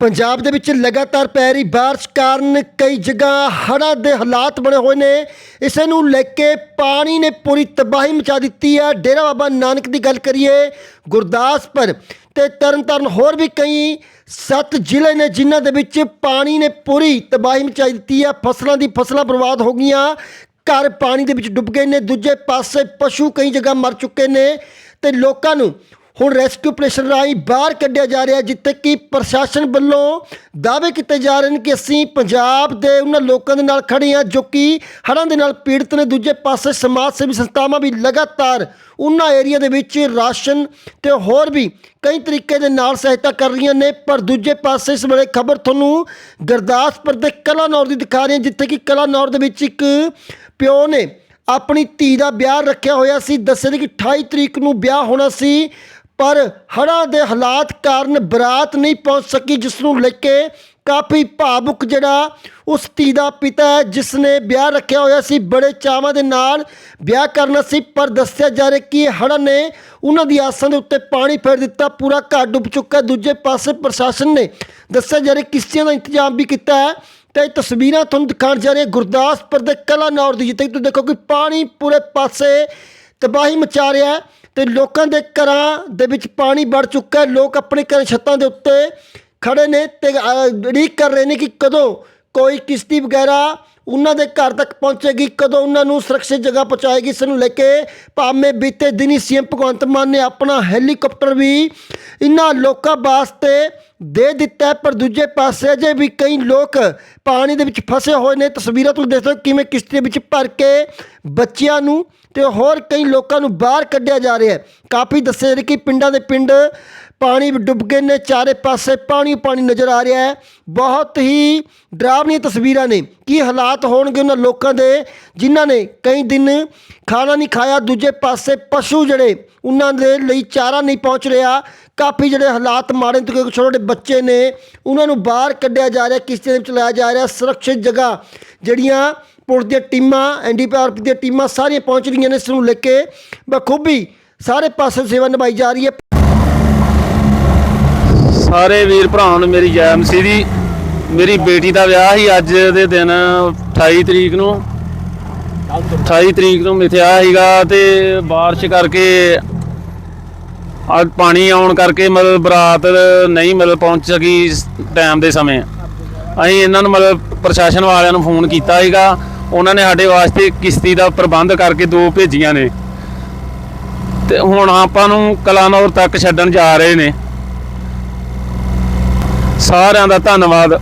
ਪੰਜਾਬ ਦੇ ਵਿੱਚ ਲਗਾਤਾਰ ਪੈ ਰਹੀ ਬਾਰਿਸ਼ ਕਾਰਨ ਕਈ ਜਗ੍ਹਾ ਹੜ੍ਹਾਂ ਦੇ ਹਾਲਾਤ ਬਣੇ ਹੋਏ ਨੇ। ਇਸੇ ਨੂੰ ਲੈ ਕੇ ਪਾਣੀ ਨੇ ਪੂਰੀ ਤਬਾਹੀ ਮਚਾ ਦਿੱਤੀ ਹੈ। ਡੇਰਾ ਬਾਬਾ ਨਾਨਕ ਦੀ ਗੱਲ ਕਰੀਏ ਗੁਰਦਾਸਪੁਰ ਤੇ ਤਰਨਤਾਰਨ ਹੋਰ ਵੀ ਕਈ ਸੱਤ ਜ਼ਿਲ੍ਹੇ ਨੇ ਜਿਨ੍ਹਾਂ ਦੇ ਵਿੱਚ ਪਾਣੀ ਨੇ ਪੂਰੀ ਤਬਾਹੀ ਮਚਾਈ ਦਿੱਤੀ ਹੈ। ਫਸਲਾਂ ਦੀ ਫਸਲਾਂ ਬਰਬਾਦ ਹੋ ਗਈਆਂ। ਘਰ ਪਾਣੀ ਦੇ ਵਿੱਚ ਡੁੱਬ ਗਏ ਨੇ। ਦੂਜੇ ਪਾਸੇ ਪਸ਼ੂ ਕਈ ਜਗ੍ਹਾ ਮਰ ਚੁੱਕੇ ਨੇ ਤੇ ਲੋਕਾਂ ਨੂੰ ਹੁਣ ਰੈਸਕਿਊ ਆਪਰੇਸ਼ਨ ਰਾਹੀਂ ਬਾਹਰ ਕੱਢਿਆ ਜਾ ਰਿਹਾ ਜਿੱਥੇ ਕਿ ਪ੍ਰਸ਼ਾਸਨ ਵੱਲੋਂ ਦਾਅਵੇ ਕੀਤੇ ਜਾ ਰਹੇ ਨੇ ਕਿ ਅਸੀਂ ਪੰਜਾਬ ਦੇ ਉਹਨਾਂ ਲੋਕਾਂ ਦੇ ਨਾਲ ਖੜੇ ਹਾਂ ਜੋ ਕਿ ਹੜ੍ਹਾਂ ਦੇ ਨਾਲ ਪੀੜਤ ਨੇ। ਦੂਜੇ ਪਾਸੇ ਸਮਾਜ ਸੇਵੀ ਸੰਸਥਾਵਾਂ ਵੀ ਲਗਾਤਾਰ ਉਹਨਾਂ ਏਰੀਆ ਦੇ ਵਿੱਚ ਰਾਸ਼ਨ ਤੇ ਹੋਰ ਵੀ ਕਈ ਤਰੀਕੇ ਦੇ ਨਾਲ ਸਹਾਇਤਾ ਕਰ ਰਹੀਆਂ ਨੇ। ਪਰ ਦੂਜੇ ਪਾਸੇ ਇਸ ਵੇਲੇ ਖਬਰ ਤੁਹਾਨੂੰ ਗੁਰਦਾਸਪੁਰ ਦੇ ਕਲਾਨੌਰ ਦੀ ਦਿਖਾ ਰਹੇ ਹਾਂ, ਜਿੱਥੇ ਕਿ ਕਲਾਨੌਰ ਦੇ ਵਿੱਚ ਇੱਕ ਪਿਓ ਨੇ ਆਪਣੀ ਧੀ ਦਾ ਵਿਆਹ ਰੱਖਿਆ ਹੋਇਆ ਸੀ। ਦੱਸਿਆ ਸੀ ਕਿ 28 ਤਰੀਕ ਨੂੰ ਵਿਆਹ ਹੋਣਾ ਸੀ। ਪਰ ਹੜ੍ਹਾਂ ਦੇ ਹਾਲਾਤ ਕਾਰਨ ਬਰਾਤ ਨਹੀਂ ਪਹੁੰਚ ਸਕੀ ਜਿਸ ਨੂੰ ਲੈ ਕੇ ਕਾਫੀ ਭਾਵੁਕ ਜਿਹੜਾ ਉਸ ਧੀ ਦਾ ਪਿਤਾ ਹੈ ਜਿਸ ਨੇ ਵਿਆਹ ਰੱਖਿਆ ਹੋਇਆ ਸੀ, ਬੜੇ ਚਾਵਾਂ ਦੇ ਨਾਲ ਵਿਆਹ ਕਰਨਾ ਸੀ, ਪਰ ਦੱਸਿਆ ਜਾ ਰਿਹਾ ਕਿ ਹੜ੍ਹਾਂ ਨੇ ਉਹਨਾਂ ਦੀ ਆਸਾਂ ਦੇ ਉੱਤੇ ਪਾਣੀ ਫੇਰ ਦਿੱਤਾ, ਪੂਰਾ ਘਰ ਡੁੱਬ ਚੁੱਕਾ ਦੂਜੇ ਪਾਸੇ ਪ੍ਰਸ਼ਾਸਨ ਨੇ ਦੱਸਿਆ ਜਾ ਰਿਹਾ ਕਿਸ਼ਤੀਆਂ ਦਾ ਇੰਤਜ਼ਾਮ ਵੀ ਕੀਤਾ ਹੈ। ਤੇ ਇਹ ਤਸਵੀਰਾਂ ਤੁਹਾਨੂੰ ਦਿਖਾਉਣ ਜਾ ਰਹੇ ਗੁਰਦਾਸਪੁਰ ਦੇ ਕਲਾਨੌਰ ਦੀ, ਜਿੱਥੇ ਤੁਸੀਂ ਦੇਖੋ ਕਿ ਪਾਣੀ ਪੂਰੇ ਪਾਸੇ ਤਬਾਹੀ ਮਚਾ ਰਿਹਾ ਹੈ ਤੇ ਲੋਕਾਂ ਦੇ ਘਰਾਂ ਦੇ ਵਿੱਚ ਪਾਣੀ ਵੜ ਚੁੱਕਾ ਹੈ। ਲੋਕ ਆਪਣੇ ਘਰ ਛੱਤਾਂ ਦੇ ਉੱਤੇ ਖੜੇ ਨੇ ਤੇ ਉਡੀਕ ਕਰ ਰਹੇ ਨੇ ਕਿ ਕਦੋਂ ਕੋਈ ਕਿਸ਼ਤੀ ਵਗੈਰਾ ਉਹਨਾਂ ਦੇ ਘਰ ਤੱਕ ਪਹੁੰਚੇਗੀ, ਕਦੋਂ ਉਹਨਾਂ ਨੂੰ ਸੁਰੱਖਿਅਤ ਜਗ੍ਹਾ ਪਹੁੰਚਾਏਗੀ, ਇਸ ਨੂੰ ਲੈ ਕੇ ਭਾਵੇਂ ਬੀਤੇ ਦਿਨੀ ਸੀਐਮ ਭਗਵੰਤ ਮਾਨ ਨੇ ਆਪਣਾ ਹੈਲੀਕਾਪਟਰ ਵੀ ਇਹਨਾਂ ਲੋਕਾਂ ਵਾਸਤੇ ਦੇ ਦਿੱਤਾ ਪਰ ਦੂਜੇ ਪਾਸੇ ਅਜੇ ਵੀ ਕਈ ਲੋਕ ਪਾਣੀ ਦੇ ਵਿੱਚ ਫਸੇ ਹੋਏ ਨੇ। ਤਸਵੀਰਾਂ ਤੁਸੀਂ ਦੇਖ ਸਕਦੇ ਕਿਵੇਂ ਕਿਸ਼ਤੀ ਦੇ ਵਿੱਚ ਭਰ ਕੇ ਬੱਚਿਆਂ ਨੂੰ ਤੇ ਹੋਰ ਕਈ ਲੋਕਾਂ ਨੂੰ ਬਾਹਰ ਕੱਢਿਆ ਜਾ ਰਿਹਾ ਹੈ। ਕਾਫੀ ਦੱਸਿਆ ਜਾ ਕਿ ਪਿੰਡਾਂ ਦੇ ਪਿੰਡ ਪਾਣੀ ਡੁੱਬ ਗਏ ਨੇ, ਚਾਰੇ ਪਾਸੇ ਪਾਣੀ ਪਾਣੀ ਨਜ਼ਰ ਆ ਰਿਹਾ ਹੈ। ਬਹੁਤ ਹੀ ਡਰਾਵਨੀਆਂ ਤਸਵੀਰਾਂ ਨੇ। ਕੀ ਹਾਲਾਤ ਹੋਣਗੇ ਉਹਨਾਂ ਲੋਕਾਂ ਦੇ, ਜਿਨ੍ਹਾਂ ਨੇ ਕਈ ਦਿਨ ਖਾਣਾ ਨਹੀਂ ਖਾਇਆ, ਦੂਜੇ ਪਾਸੇ ਪਸ਼ੂ ਜਿਹੜੇ ਉਹਨਾਂ ਦੇ ਲਈ ਚਾਰਾ ਨਹੀਂ ਪਹੁੰਚ ਰਿਹਾ, ਕਾਫੀ ਜਿਹੜੇ ਹਾਲਾਤ ਮਾੜੇ ਨੇ, ਕਿਉਂਕਿ ਛੋਟੇ ਬੱਚੇ ਨੇ, ਉਹਨਾਂ ਨੂੰ ਬਾਹਰ ਕੱਢਿਆ ਜਾ ਰਿਹਾ ਕਿਸ਼ਤੀ ਦੇ ਵਿੱਚ ਲਾਇਆ ਜਾ ਰਿਹਾ, ਸੁਰੱਖਿਅਤ ਜਗ੍ਹਾ ਜਿਹੜੀਆਂ ਪੁਲਿਸ ਦੀਆਂ ਟੀਮਾਂ ਐਨਡੀਪੀਆਰਪੀ ਦੀਆਂ ਟੀਮਾਂ ਸਾਰੀਆਂ ਪਹੁੰਚ ਰਹੀਆਂ ਨੇ ਇਸ ਨੂੰ ਲੈ ਕੇ। ਬਖੂਬੀ ਸਾਰੇ ਪਾਸੇ ਸੇਵਾ ਨਿਭਾਈ ਜਾ ਰਹੀ ਹੈ। ਸਾਰੇ ਵੀਰ ਭਰਾਵਾਂ ਨੂੰ ਮੇਰੀ ਜੈ ਮਸੀਹ ਦੀ, ਮੇਰੀ ਬੇਟੀ ਦਾ ਵਿਆਹ ਹੀ ਅੱਜ ਦੇ ਦਿਨ 28 ਤਰੀਕ ਨੂੰ 28 ਤਰੀਕ ਨੂੰ ਮਿਥਿਆ ਸੀਗਾ ਤੇ بارش ਕਰਕੇ ਅੱਜ ਪਾਣੀ ਆਉਣ ਕਰਕੇ ਮਤਲਬ ਬਰਾਤ ਨਹੀਂ ਮਤਲਬ ਪਹੁੰਚ ਸਕੀ ਟਾਈਮ ਦੇ ਸਮੇਂ ਅਸੀਂ ਇਹਨਾਂ ਨੂੰ ਮਤਲਬ ਪ੍ਰਸ਼ਾਸਨ ਵਾਲਿਆਂ ਨੂੰ ਫੋਨ ਕੀਤਾ ਸੀਗਾ ਉਹਨਾਂ ਨੇ ਸਾਡੇ ਵਾਸਤੇ ਕਿਸ਼ਤੀ ਦਾ ਪ੍ਰਬੰਧ ਕਰਕੇ ਦੋ ਭੇਜੀਆਂ ਨੇ ਤੇ ਹੁਣ ਆਪਾਂ ਨੂੰ ਕਲਾਨੌਰ ਤੱਕ ਛੱਡਣ ਜਾ ਰਹੇ ਨੇ ਸਾਰਿਆਂ ਦਾ ਧੰਨਵਾਦ